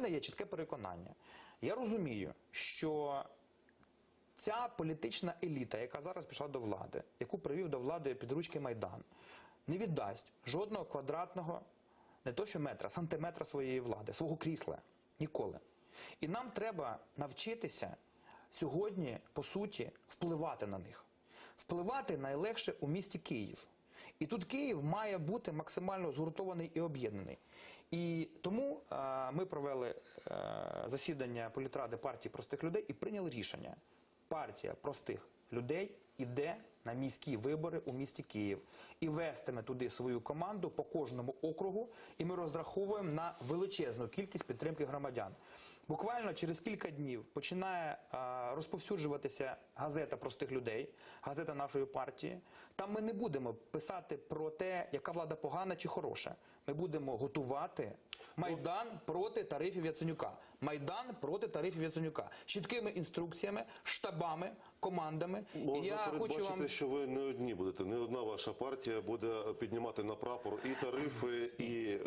мене є чітке переконання. Я розумію, що ця політична еліта, яка зараз пішла до влади, яку привів до влади підручки Майдан, не віддасть жодного квадратного, не то що метра, сантиметра своєї влади, свого крісла. Ніколи. І нам треба навчитися сьогодні, по суті, впливати на них. Впливати найлегше у місті Київ. І тут Київ має бути максимально згуртований і об'єднаний. І тому е, ми провели е, засідання політради партії простих людей і прийняли рішення. Партія простих людей іде на міські вибори у місті Київ і вестиме туди свою команду по кожному округу, і ми розраховуємо на величезну кількість підтримки громадян. Буквально через кілька днів починає розповсюджуватися газета простих людей, газета нашої партії. Там ми не будемо писати про те, яка влада погана чи хороша. Ми будемо готувати майдан проти тарифів Яценюка. Майдан проти тарифів Яценюка. з Чіткими інструкціями, штабами, командами. Можна і я хочу вам що ви не одні будете, не одна ваша партія буде піднімати на прапор і тарифи, і е,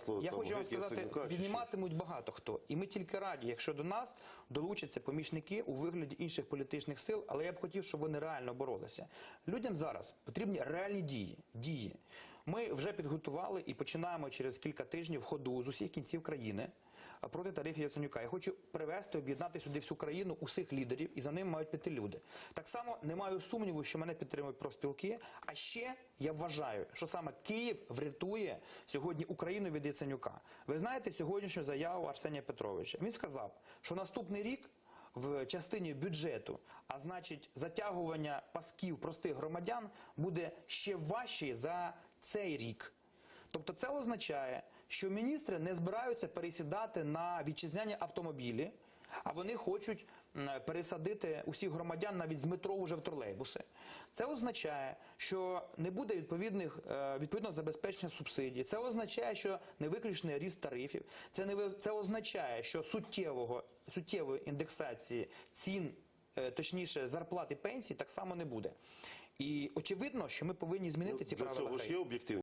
гасло Я там, хочу вам сказати, Яценюка, чи що? багато хто. І ми тільки раді, якщо до нас долучаться помічники у вигляді інших політичних сил, але я б хотів, щоб вони реально боролися. Людям зараз потрібні реальні дії. дії. Ми вже підготували і починаємо через кілька тижнів ходу з усіх кінців країни проти тарифів Яценюка. Я хочу привести, об'єднати сюди всю країну, усіх лідерів, і за ним мають піти люди. Так само не маю сумніву, що мене підтримують профспілки. А ще я вважаю, що саме Київ врятує сьогодні Україну від Яценюка. Ви знаєте сьогоднішню заяву Арсенія Петровича. Він сказав, що наступний рік. В частині бюджету, а значить, затягування пасків простих громадян буде ще важче за цей рік. Тобто це означає, що міністри не збираються пересідати на вітчизняні автомобілі, а вони хочуть пересадити усіх громадян навіть з метро вже в тролейбуси. Це означає, що не буде відповідних е, відповідного забезпечення субсидій. Це означає, що не виключений ріст тарифів. Це не це означає, що суттєвого суттєвої індексації цін. е, Точніше, зарплат і пенсій так само не буде. І очевидно, що ми повинні змінити ці Для правила цього ж є об'єктивні